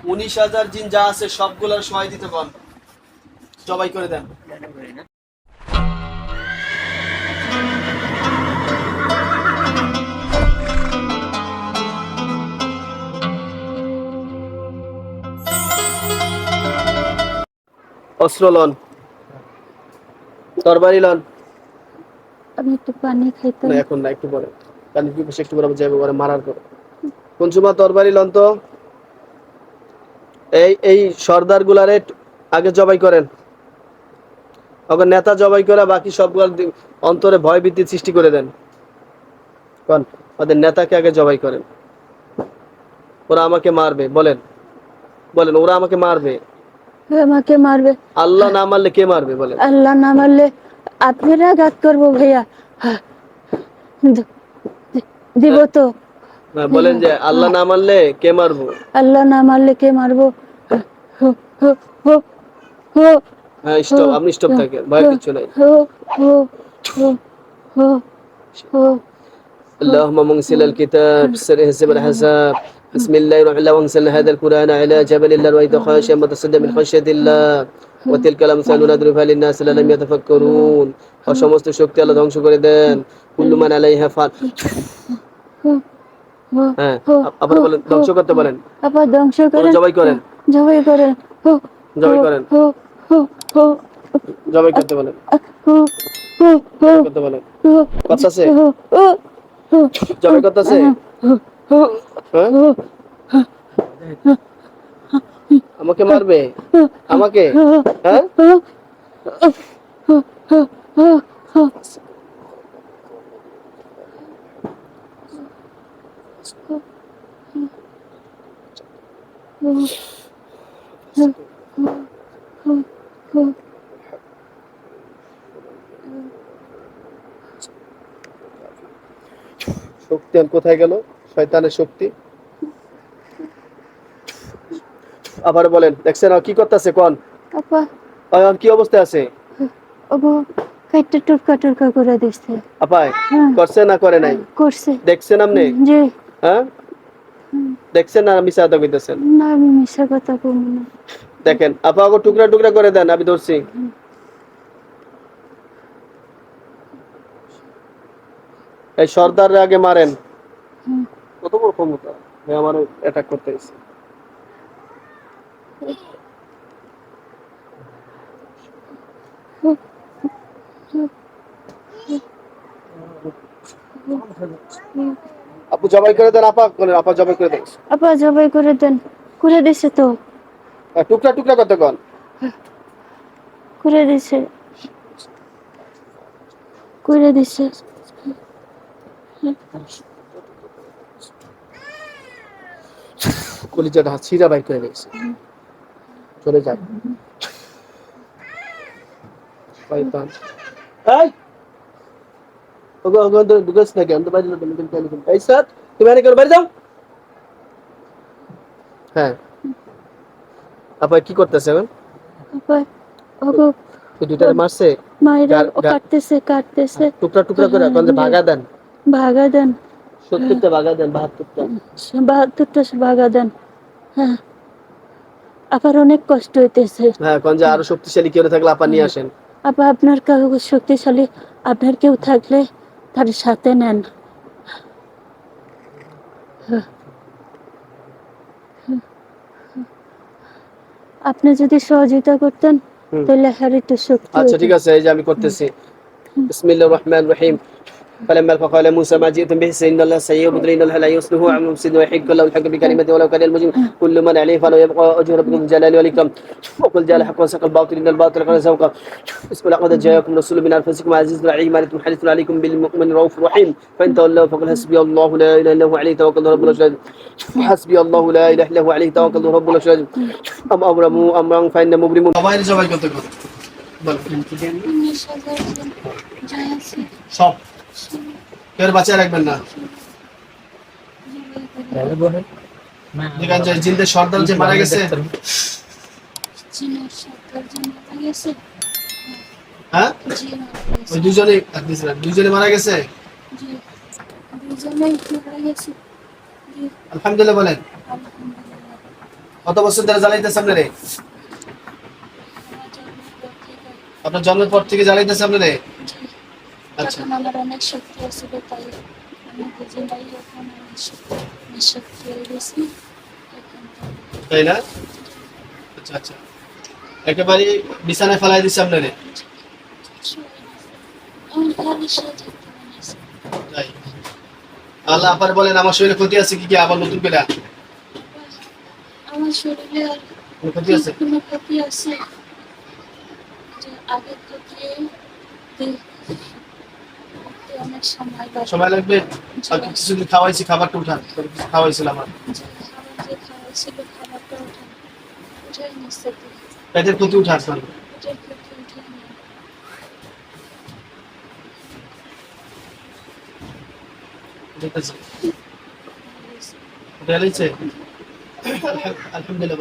উনিশ হাজার জিন যা আছে সবগুলোর সহায় দিতে পান জবাই করে দেন। অস্ত্র লন। তরবারি লন। আমি একটু পানি খাইতে এখন না একটু পরে। কারণ কি একটু পরে যাবে পরে মারার পরে। কোন সময় তরবারি লন তো? এই এই সর্দার গুলারে আগে জবাই করেন। ওকে নেতা জবাই করে বাকি সবগুলো অন্তরে ভয় ভীতি সৃষ্টি করে দেন। কোন? ওদের নেতাকে আগে জবাই করেন। ওরা আমাকে মারবে বলেন। বলেন ওরা আমাকে মারবে। আমাকে মারবে। আল্লাহ না মারলে কে মারবে বলেন? আল্লাহ না মারলে আপনার আঘাত করব ভাইয়া। দিব তো। বলেন যে আল্লাহ না মারলে কে মারবো আল্লাহ না মারলে কে মারবো হো, হো, হো, হো, হ্যাঁ স্টপ আপনি স্টপ থাকেন ভয় কিছু নাই হো, হো, হো, হো, হো। اللهم منزل الكتاب سر حسب الحساب بسم الله الرحمن الرحيم وانزلنا هذا القرآن على جبل الله رأيت خاشعا متصدعا من خشية الله وتلك الأمثال نضربها للناس لعلهم يتفكرون অসমস্ত শক্তি আল্লাহ ধ্বংস করে দেন কুল্লু মান আলাইহা ফান হো, হো, হ্যাঁ আবার বলেন ধ্বংস করতে বলেন আবার ধ্বংস করেন জবাই করেন জবাই করেন হো, জবাই করেন জবাই করতে বলেন করতে বলেন কথা আছে জবাই আছে হ্যাঁ আমাকে মারবে আমাকে হ্যাঁ শক্তি আর কোথায় গেল? শয়তানের শক্তি? আবার বলেন দেখছেন কি করতেছে? কোন? আপা। কি অবস্থায় আছে? কাইটটা টুটকা টুটকা করে দিচ্ছে আপায় হ্যাঁ। করছে না করে নাই? করছে। দেখছেন আপনি? জি। হ্যাঁ? দেখছেন না মিশা কথা কইতেছেন না আমি মিশা কথা কম না। দেখেন আপা ওকে টুকরা টুকরা করে দেন আমি ধরছি। এই সর্দার আগে মারেন। কত বড় ক্ষমতা? এ আমার অ্যাটাক করতে এসে আপু জবাই করে দেন আপা বলেন আপা জবাই করে দেন। আপা জবাই করে দেন করে দিছে তো। আর টুকরা টুকরা করতে কন। করে দিছে। করে দিছে। কলিজাটা ছিঁড়া বাইর করে দিয়েছে চলে যাক শয়তান। এই! ওগো ওগো তো কেন তো বাইরে লোক লোক কেন এই স্যার তুমি এনে বাইরে যাও হ্যাঁ আপা কি করতেছে এখন আপা ওগো দুইটারে মারছে মায়েরা কাটতেছে কাটতেছে টুকরা টুকরা করে এখন ভাগা দেন ভাগা দেন সত্তরটা ভাগা দেন বাহাত্তরটা বাহাত্তরটা ভাগা দেন হ্যাঁ আবার অনেক কষ্ট হইতেছে হ্যাঁ এখন যে আরও শক্তিশালী কেউ থাকলে আপা নিয়ে আসেন আপা আপনার কেউ শক্তিশালী আপনার কেউ থাকলে তার সাথে নেন। আপনি যদি সহযোগিতা করতেন তাহলে হারিত শক্তি আচ্ছা ঠিক আছে এই যে আমি করতেছি। বিসমিল্লাহির রহমানির রহিম। فلما القى قال موسى ما جئتم به إن الله سيئ وبدل إن الله لا يصلح عمل مفسد ويحق له الحق بكلمته ولو كان المجرم. كل من عليه فلا يبقى وجه ربكم جلال ولكم وقل جاء الحق وسق الباطل إن الباطل كان سوقا اسمع لقد جاءكم رسول من أنفسكم عزيز عليه ما لكم حديث عليكم بالمؤمن رؤوف رحيم. فإن تولوا فقل حسبي الله لا إله إلا هو عليه توكل رب الاشهاد حسبي الله لا إله إلا هو عليه توكل رب الاشهاد أم ابرموا أمرا فإن مبرمون. সব বাঁচায় রাখবেন না। যেখানে যে জিন্দের সর্দার যে মারা গেছে। হ্যাঁ? ওই দুজনে দুজনে মারা গেছে? আলহামদুলিল্লাহ বলেন। কত বছর ধরে জ্বালাইতেছে আপনারে? আপনার জন্মের পর থেকে জ্বালাইতেছে আপনারে? তখন আমার অনেক শক্তি আছিল তাই আমি বুঝি নাই এখন আমার শক্তি হয়ে গেছে। তাই না? আচ্ছা আচ্ছা। একেবারে বিছানায় ফেলাই দিচ্ছে আপনারে? আল্লাহ আবার বলেন আমার শরীরে ক্ষতি আছে কি কি? আবার নতুন করে? আমার শরীরে ক্ষতি আছে? কোনো ক্ষতি আছে? যে আগের থেকে অনেক সময় লাগে সময় লাগবে? আর কিছুদিন খাওয়াইছি খাবারটা উঠান। কিছু খাওয়াইছিল আমার যে খাবার যে খাওয়াইছিল খাবারটা উঠে উঠে নিচ্ছে তো। পেটের ক্ষতি উঠে আলহামদুলিল্লাহ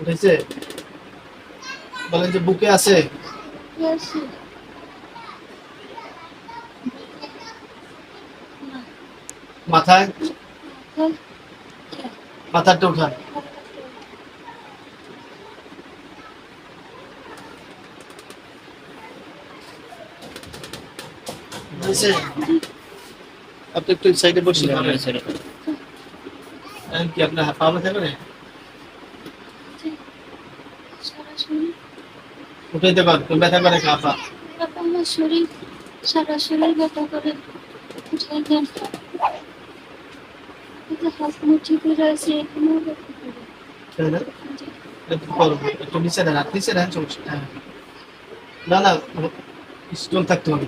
উঠেছে বলেন যে বুকে আছে আছে না মাথায়? হ্যাঁ মাথাটা উঠান আপনি একটু সাইডে বসে কি আপনার পা ব্যথা করে? উঠাইতে পারতো ব্যথা করে কা পা? আমার শরীর, সারা শরীর ব্যথা করে। কিন্তু হাত মুঠি করে আছে এখনও তাই না একটু করব সমস্যা হ্যাঁ। না না, স্টোন থাকতে হবে